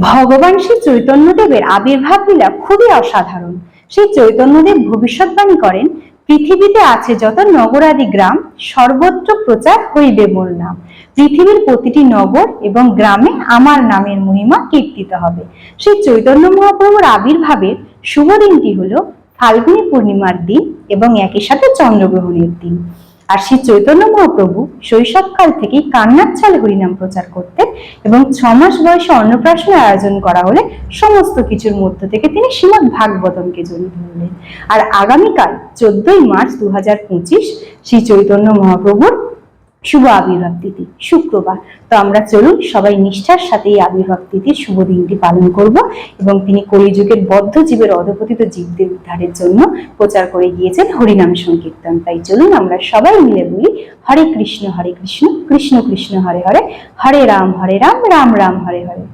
ভগবান শ্রী চৈতন্যদেবের আবির্ভাব লীলা খুবই অসাধারণ। সেই চৈতন্যদেব ভবিষ্যৎবাণী করেন, পৃথিবীতে আছে যত নগরাদি গ্রাম, সর্বত্র প্রচার হইবে মোর নাম। পৃথিবীর প্রতিটি নগর এবং গ্রামে আমার নামের মহিমা কীর্তিত হবে। সেই চৈতন্য মহাপ্রভুর আবির্ভাবের শুভ দিনটি হলো ফাল্গুনী পূর্ণিমার দিন এবং একই সাথে চন্দ্রগ্রহণের দিন। আর শ্রী চৈতন্য মহাপ্রভু শৈশবকাল থেকেই কান্নার ছালে হরিনাম প্রচার করতেন এবং ছ মাস বয়সে অন্নপ্রাশন আয়োজন করা হলে সমস্ত কিছুর মধ্য থেকে তিনি শ্রীমদ ভাগবতনকে জড়িয়ে ধরলেন। আর আগামীকাল চোদ্দই মার্চ দু হাজার পঁচিশ শ্রী চৈতন্য মহাপ্রভুর শুভ আবির্ভাব তিথি শুক্রবার। তো আমরা চলুন সবাই নিষ্ঠার সাথে এই আবির্ভাব তিথির শুভ দিনটি পালন করব এবং তিনি কলিযুগের বদ্ধ জীবের অধপতিত জীবদের উদ্ধারের জন্য প্রচার করে গিয়েছেন হরিনাম সংকীর্তন। তাই চলুন আমরা সবাই মিলে বলি, হরে কৃষ্ণ হরে কৃষ্ণ কৃষ্ণ কৃষ্ণ, হরে হরে হরে রাম হরে রাম রাম রাম, হরে হরে।